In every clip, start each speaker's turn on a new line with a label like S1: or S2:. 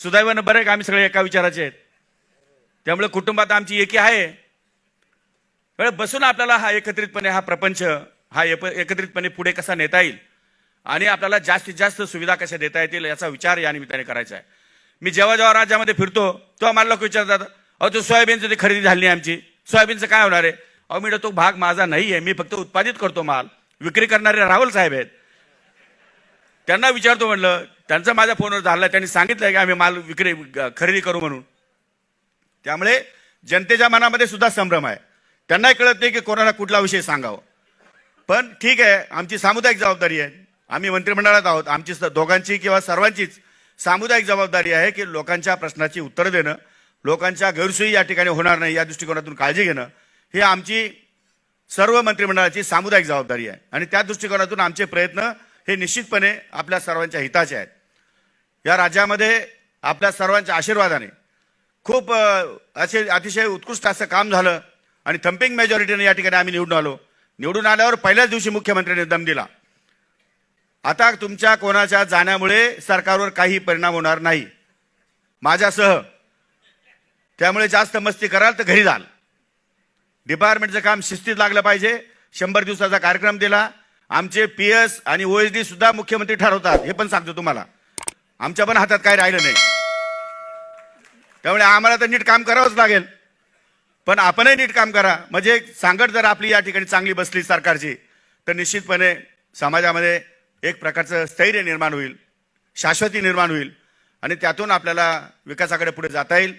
S1: सुदैवानं बरं का आम्ही सगळे एका विचाराचे आहेत? त्यामुळे कुटुंबात आमची एकी आहे. पण बसून आपल्याला हा एकत्रितपणे हा प्रपंच हा एकत्रितपणे पुढे कसा नेता येईल आणि आपल्याला जास्तीत जास्त सुविधा कशा देता येतील याचा विचार या निमित्ताने करायचा आहे. मी जेव्हा जेव्हा राज्यामध्ये फिरतो तेव्हा मला लोक विचारतात अहो तो सोयाबीनची ती खरेदी झाली नाही आमची. सोयाबीनचं काय होणार आहे? अहो मी तो भाग माझा नाही आहे. मी फक्त उत्पादित करतो माल. विक्री करणारे राहुल साहेब आहेत. त्यांना विचारतो म्हणलं त्यांचा माझ्या फोनवर झाला त्यांनी सांगितलं की आम्ही माल विक्री खरेदी करू म्हणून. त्यामुळे जनतेच्या मनामध्ये सुद्धा संभ्रम आहे. त्यांनाही कळत नाही की कोणाला कुठला विषय सांगावं. पण ठीक आहे आमची सामुदायिक जबाबदारी आहे. आम्ही मंत्रिमंडळात आहोत. आमची दोघांची किंवा सर्वांचीच सामुदायिक जबाबदारी आहे की लोकांच्या प्रश्नाची उत्तरं देणं लोकांच्या गैरसोयी या ठिकाणी होणार नाही या दृष्टिकोनातून काळजी घेणं ही आमची सर्व मंत्रिमंडळाची सामुदायिक जबाबदारी आहे. आणि त्या दृष्टिकोनातून आमचे प्रयत्न हे निश्चितपणे आपल्या सर्वांच्या हिताचे आहेत. या राज्यामध्ये आपल्या सर्वांच्या आशीर्वादाने खूप असे अतिशय उत्कृष्ट असं काम झालं आणि थम्पिंग मेजॉरिटीने या ठिकाणी आम्ही निवडून आलो. निवडून आल्यावर पहिल्याच दिवशी मुख्यमंत्र्यांनी दम दिला. आता तुमच्या कोणाच्या जाण्यामुळे सरकारवर काही परिणाम होणार नाही. माझ्यासह. त्यामुळे जास्त मस्ती कराल तर घरी जाल. डिपार्टमेंटचं काम शिस्तीत लागलं पाहिजे. शंभर दिवसाचा कार्यक्रम दिला. आमचे पी एस आणि ओ एस डी सुद्धा मुख्यमंत्री ठरवतात. हे पण सांगतो तुम्हाला. आमच्या पण हातात काय राहिलं नाही. त्यामुळे आम्हाला तर नीट काम करावंच लागेल. पण आपणही नीट काम करा. म्हणजे सांगड जर आपली या ठिकाणी चांगली बसली सरकारची तर निश्चितपणे समाजामध्ये एक प्रकारचं स्थैर्य निर्माण होईल शाश्वती निर्माण होईल आणि त्यातून आपल्याला विकासाकडे पुढे जाता येईल.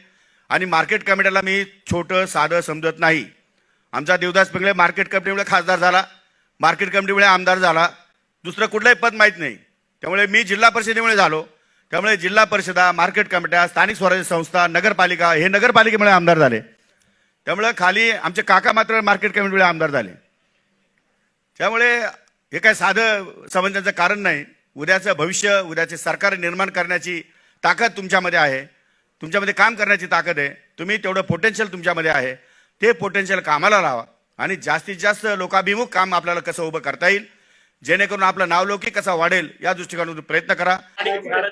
S1: आणि मार्केट कमिटीला मी छोटं साधं समजत नाही. आमचा देवदास पिंगळे मार्केट कमिटीमुळे खासदार झाला. मार्केट कमिटीमुळे आमदार झाला. दुसरं कुठलंही पद माहीत नाही. त्यामुळे मी जिल्हा परिषदेमुळे झालो. त्यामुळे जिल्हा परिषदा मार्केट कमिट्या स्थानिक स्वराज्य संस्था नगरपालिका हे नगरपालिकेमुळे आमदार झाले. त्यामुळे खाली आमचे काका मात्र मार्केट कमिटीमुळे आमदार झाले. त्यामुळे हे काय साधं समजण्याचं कारण नाही. उद्याचं भविष्य उद्याचे सरकार निर्माण करण्याची ताकद तुमच्यामध्ये आहे. तुमच्यामध्ये काम करण्याची ताकद आहे. तुम्ही तेवढं पोटेन्शियल तुमच्यामध्ये आहे. ते पोटेन्शियल कामाला लावा आणि जास्तीत जास्त लोकाभिमुख काम आपल्याला कसं उभं करता येईल जेणेकरून आपलं नावलौकिक कसा वाढेल या दृष्टिकोनातून प्रयत्न करा.
S2: शंभर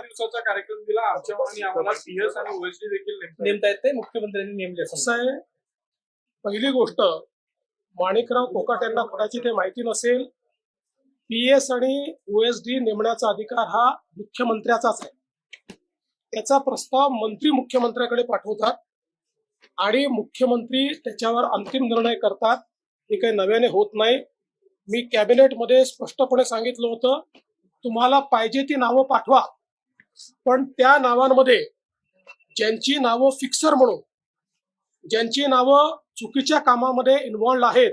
S2: दिवसाचा कार्यक्रम दिला. आमच्या मनाने आम्हाला पीएस आणि ओएसडी देखील.
S3: नेमता येते मुख्यमंत्र्यांनी नेमले असं.
S4: आहे पहिली गोष्ट माणिकराव कोकाट यांना कोणाची ते माहिती नसेल पी एस आणि ओएसडी नेमण्याचा अधिकार हा मुख्यमंत्र्याचाच आहे. त्याचा प्रस्ताव मंत्री मुख्यमंत्र्याकडे पाठवतात आणि मुख्यमंत्री त्याच्यावर अंतिम निर्णय करतात. हे काही नव्याने होत नाही. मी कॅबिनेटमध्ये स्पष्टपणे सांगितलं होतं तुम्हाला पाहिजे ती नावं पाठवा. पण त्या नावांमध्ये ज्यांची नावं फिक्सर म्हणून ज्यांची नावं चुकीच्या कामामध्ये इन्व्हॉल्ड आहेत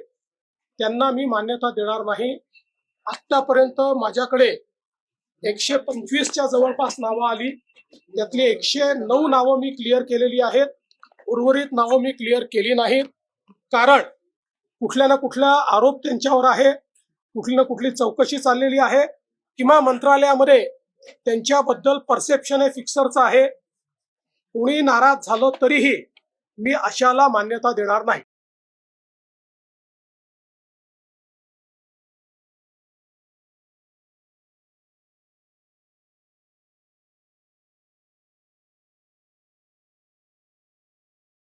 S4: त्यांना मी मान्यता देणार नाही. आत्तापर्यंत माझ्याकडे एकशे पंचवीसच्या जवळपास नावं आली. त्यातली एकशे नऊ नावं मी क्लिअर केलेली आहेत. उर्वरित नावं मी क्लिअर केली नाहीत. कारण कुठल्या ना कुठला आरोप त्यांच्यावर आहे कुठली ना कुठली चौकशी चाललेली आहे. किंवा मंत्रालयामध्ये त्यांच्याबद्दल परसेप्शन हे फिक्सरचं आहे. कुणी नाराज झालं तरीही मी अशाला मान्यता देणार नाही.